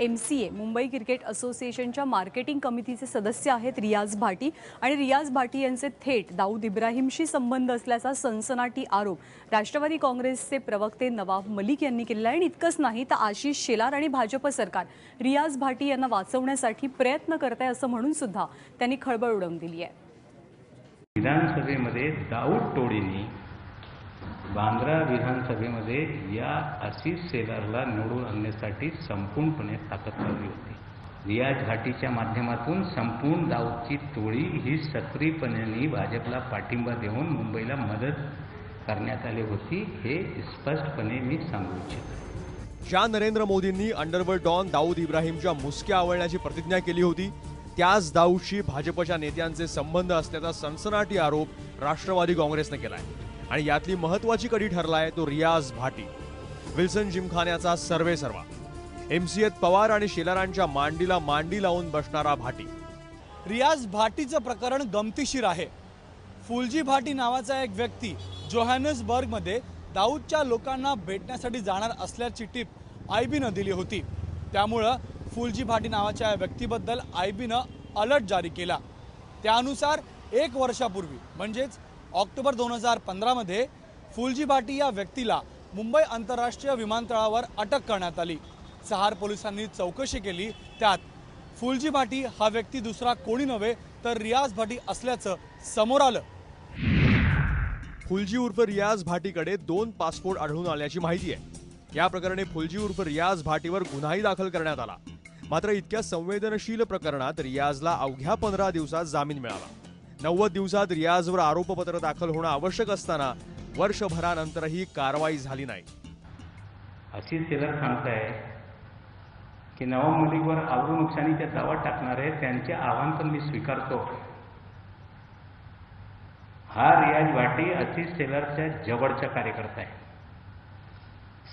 M C A Mumbai cricket असोसिएशनच्या marketing कमिटीचे सदस्य आहेत रियाज भाटी. आणि रियाज भाटी यांचे थेट दाऊद इब्राहिमशी संबंध असल्याचा सनसनाटी आरोप राष्ट्रवादी काँग्रेसचे प्रवक्ते नवाब मलिक यांनी केलेला आहे. आणि इतकंच नाही तर आशिष शेलार आणि भाजप सरकार रियाज भाटी यांना वाचवण्यासाठी प्रयत्न करत आहे असं म्हणून सुद्धा त्यांनी खळबळ उडवून दिली आहे. विधानसभेमध्ये दाऊद टोळीने बांद्रा विधानसभेमध्ये या आशिष शेलारला निवडून आणण्यासाठी संपूर्णपणे ताकद लावली होती. रियाज घाटीच्या माध्यमातून संपूर्ण दाऊदची टोळी ही सक्रियपणे भाजपला पाठिंबा देऊन मुंबईला मदत करण्यात आली होती हे स्पष्टपणे मी सांगू इच्छितो. ज्या नरेंद्र मोदींनी अंडरवर्ल्ड डॉन दाऊद इब्राहिमच्या मुसक्या आवळण्याची प्रतिज्ञा केली होती त्याच दाऊदशी भाजपच्या नेत्यांचे संबंध असल्याचा सनसनाटी आरोप राष्ट्रवादी काँग्रेसने आहे आणि यातली महत्वाची कडी ठरलाय तो रियाज भाटी. विल्सन जिमखान्याचा सर्वे सर्वा. एमसीएत पवार आणि शेलारांच्या मांडीला मांडी लावून बसणारा भाटी. रियाज भाटीचं प्रकरण गमतीशीर आहे. फुलजी भाटी नावाचा एक व्यक्ती जोहॅनसबर्गमध्ये दाऊदच्या लोकांना भेटण्यासाठी जाणार असल्याची टीप आय बीनं दिली होती. त्यामुळं फुलजी भाटी नावाच्या या व्यक्तीबद्दल आय बीनं अलर्ट जारी केला. त्यानुसार एक वर्षापूर्वी म्हणजेच ऑक्टोबर दोन हजार पंधरामध्ये फुलजी भाटी या व्यक्तीला मुंबई आंतरराष्ट्रीय विमानतळावर अटक करण्यात आली. सहार पोलिसांनी चौकशी केली. त्यात फुलजी भाटी हा व्यक्ती दुसरा कोणी नव्हे तर रियाज भाटी असल्याचं समोर आलं. फुलजी उर्फ रियाज भाटीकडे दोन पासपोर्ट आढळून आल्याची माहिती आहे. या प्रकरणी फुलजी उर्फ रियाज भाटीवर गुन्हाही दाखल करण्यात आला. मात्र इतक्या संवेदनशील प्रकरणात रियाजला अवघ्या पंधरा दिवसात जामीन मिळाला. नव्वद दिवसात रियाजवर आरोपपत्र दाखल होणं आवश्यक असताना वर्षभरानंतरही कारवाई झाली नाही. अशी शेलार सांगताय की नवा मलिकवर आवरू नुकसानीचा दावा टाकणारे त्यांचे आव्हान पण मी स्वीकारतो. हा रियाज वाटी आशिष टेलरच्या जवळचा कार्यकर्ता आहे.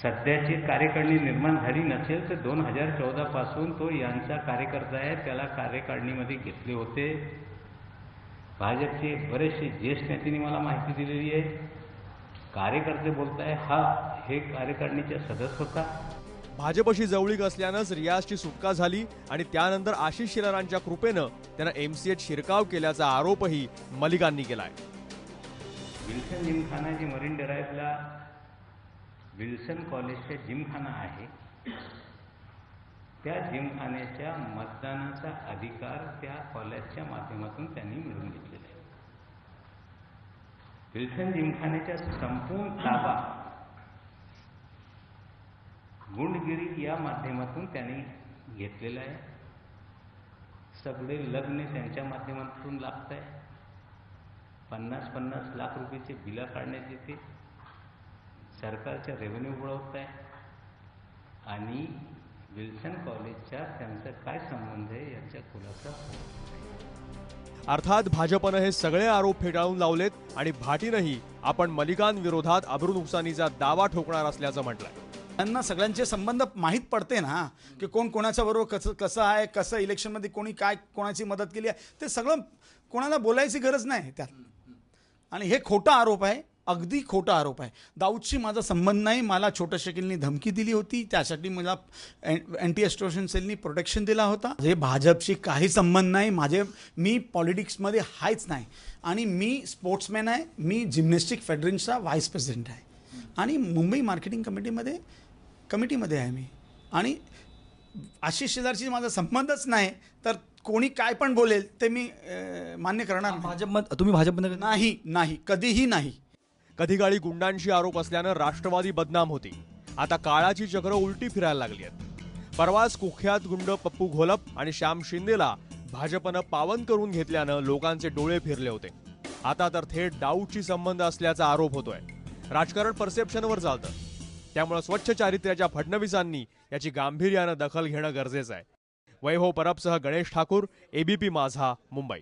सध्याची कार्यकारिणी निर्माण झाली नसेल तर दोन हजार चौदा पासून तो यांचा कार्यकर्ता आहे. त्याला कार्यकारिणीमध्ये घेतले होते. भाजपचे बरेचसे ज्येष्ठ नेत्यांनी मला माहिती दिलेली आहे. कार्यकर्ते बोलताय हा हे कार्यकारिणीचा सदस्य होता. भाजपशी जवळीक असल्यानंच रियाजची सुटका झाली आणि त्यानंतर आशिष शेलारांच्या कृपेनं त्यानं एमसीएत शिरकाव केल्याचा आरोपही मलिकांनी केलाय. विल्सन जिमखाना जे मरीन ड्राईव्हला विल्सन कॉलेजच्या जिमखाना आहे त्या जिमखान्याच्या मतदानाचा अधिकार त्या कॉलेजच्या माध्यमातून त्यांनी मिळवून घेतलेला आहे. विल्सन जिमखान्याच्या संपूर्ण ताबा गुंडगिरी या माध्यमातून त्यांनी घेतलेला आहे. सगळे लग्न त्यांच्या माध्यमातून लागत आहे. पन्नास पन्नास लाख रुपयाचे बिला काढण्यात येते. सरकारच्या रेव्हेन्यू बुडवत आहे. आणि विल्सन कॉलेजच्या त्यांचा काय संबंध आहे याचा खुलासा. अर्थात भाजपनं हे सगळे आरोप फेटाळून लावलेत आणि भाटीनंही आपण मलिकांविरोधात अब्रू नुकसानीचा दावा ठोकणार असल्याचं म्हटलंय त्यांना सगळ्यांचे संबंध माहीत पडते ना की कोण कोणाच्या बरोबर कसं कसं आहे कसं इलेक्शनमध्ये कोणी काय कोणाची मदत केली आहे ते सगळं कोणाला बोलायची गरज नाही त्यात आणि हे खोटा आरोप आहे अगदी खोटा आरोप आहे. दाऊदशी माझा संबंध नाही मला छोट्या शकीलनी धमकी दिली होती त्यासाठी मला अँटी एस्ट्रोशन सेलनी प्रोटेक्शन दिला होता. हे भाजपशी काही संबंध नाही माझे मी पॉलिटिक्समध्ये आहेच नाही. आणि मी स्पोर्ट्समॅन आहे मी जिम्नॅस्टिक फेडरेशनचा व्हाईस प्रेसिडेंट आहे. आणि मुंबई मार्केटिंग कमिटीमध्ये कमिटीमध्ये आहे मी. आणि आशिष शेजारशी माझा संबंधच नाही तर कोणी काय पण बोलेल ते मी मान्य करणार. भाजप तुम्ही भाजपमध्ये नाही नाही कधीही नाही. कधी काळी गुंडांशी आरोप असल्यानं राष्ट्रवादी बदनाम होती. आता काळाची चक्र उलटी फिरायला लागली आहेत. परवाच कुख्यात गुंड पप्पू घोलप आणि श्याम शिंदेला भाजपनं पावन करून घेतल्यानं लोकांचे डोळे फिरले होते. आता तर थेट डाऊटशी संबंध असल्याचा आरोप होतोय. राजकारण परसेप्शनवर चालतं. त्यामुळे स्वच्छ चारित्र्याच्या फडणवीसांनी याची गांभीर्यानं दखल घेणं गरजेचं आहे. Vaibhav परबसह Ganesh Thakur A B P Majha Mumbai.